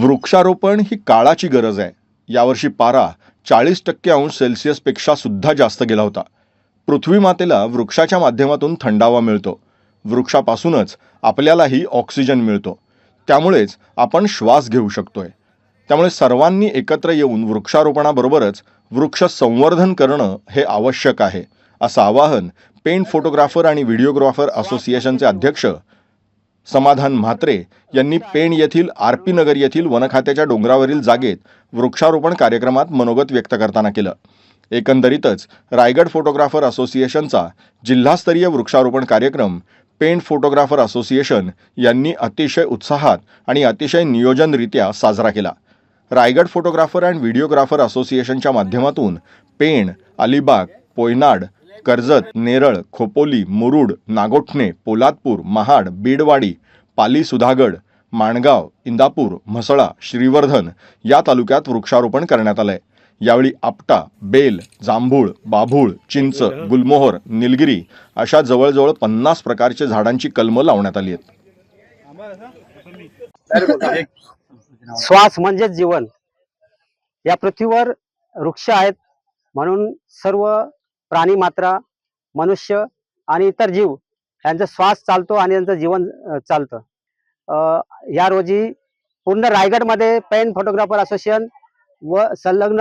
वृक्षारोपण ही काळाची गरज आहे. यावर्षी पारा चाळीस टक्के अंश सेल्सिअसपेक्षा सुद्धा जास्त गेला होता. पृथ्वी मातेला वृक्षाच्या माध्यमातून थंडावा मिळतो. वृक्षापासूनच आपल्यालाही ऑक्सिजन मिळतो. त्यामुळेच आपण श्वास घेऊ शकतोय. त्यामुळे सर्वांनी एकत्र येऊन वृक्षारोपणाबरोबरच वृक्ष संवर्धन करणं हे आवश्यक आहे असं आवाहन पेंट फोटोग्राफर आणि व्हिडिओग्राफर असोसिएशनचे अध्यक्ष समाधान म्हात्रे यांनी पेण येथील आर पी नगर येथील वनखात्याच्या डोंगरावरील जागेत वृक्षारोपण कार्यक्रमात मनोगत व्यक्त करताना केलं. एकंदरीतच रायगड फोटोग्राफर असोसिएशनचा जिल्हास्तरीय वृक्षारोपण कार्यक्रम पेंट फोटोग्राफर असोसिएशन यांनी अतिशय उत्साहात आणि अतिशय नियोजनरित्या साजरा केला. रायगड फोटोग्राफर अँड व्हिडिओग्राफर असोसिएशनच्या माध्यमातून पेण अलिबाग पोयनाड कर्जत नेरळ खोपोली मुरुड नागोठणे पोलादपूर महाड बीडवाडी पाली सुधागड माणगाव इंदापूर म्हसळा श्रीवर्धन या तालुक्यात वृक्षारोपण करण्यात आलंय. यावेळी आपटा बेल जांभूळ बाभूळ चिंच गुलमोहर निलगिरी अशा जवळजवळ पन्नास प्रकारचे झाडांची कलमं लावण्यात आली आहेत. श्वास म्हणजेच जीवन. या पृथ्वीवर वृक्ष आहेत म्हणून सर्व प्राणी मात्रा मनुष्य आणि इतर जीव यांचा श्वास चालतो आणि यांचं जीवन चालतं. या रोजी पूर्ण रायगडमध्ये पेन फोटोग्राफर असोसिएशन व संलग्न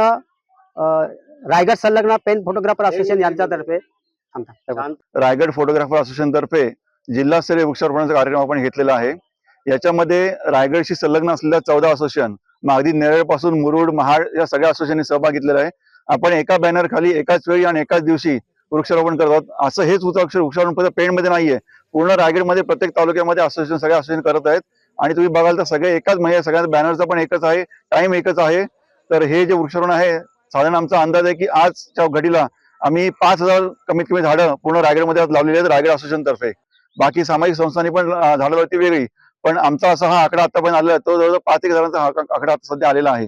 रायगड संलग्न पेन फोटोग्राफर असोसिएशन यांच्यातर्फे रायगड फोटोग्राफर असोसिएशन तर्फे जिल्हास्तरीय वृक्षारोपणाचा कार्यक्रम आपण घेतलेला आहे. याच्यामध्ये रायगडशी संलग्न असलेल्या चौदा असोसिएशन मागदी अगदी पासून मुरुड महाड या सगळ्या असोसिएशनने सहभाग घेतलेला आहे. आपण एका बॅनर खाली एकाच वेळी आणि एकाच दिवशी वृक्षारोपण करत आहोत. असं हेच वृक्ष वृक्षारोपण फक्त पेणमध्ये नाहीये. पूर्ण रायगडमध्ये प्रत्येक तालुक्यामध्ये असोसिएशन सगळे असोसिएशन करत आहेत. आणि तुम्ही बघाल तर सगळे एकाच महिन्यात सगळ्यांचा बॅनरचा पण एकच आहे टाइम एकच आहे. तर हे जे वृक्षारोपण आहे साधारण आमचा अंदाज आहे की आजच्या घडीला आम्ही पाच हजार कमीत कमी झाडं पूर्ण रायगडमध्ये आज लावलेली आहेत रायगड असोसिएशन तर्फे. बाकी सामाजिक संस्थांनी पण झाडं लावती वेगळी. पण आमचा असा हा आकडा आतापर्यंत आलेला आहे. तो जवळजवळ पाच एक हजारांचा हा आकडा आता सध्या आलेला आहे.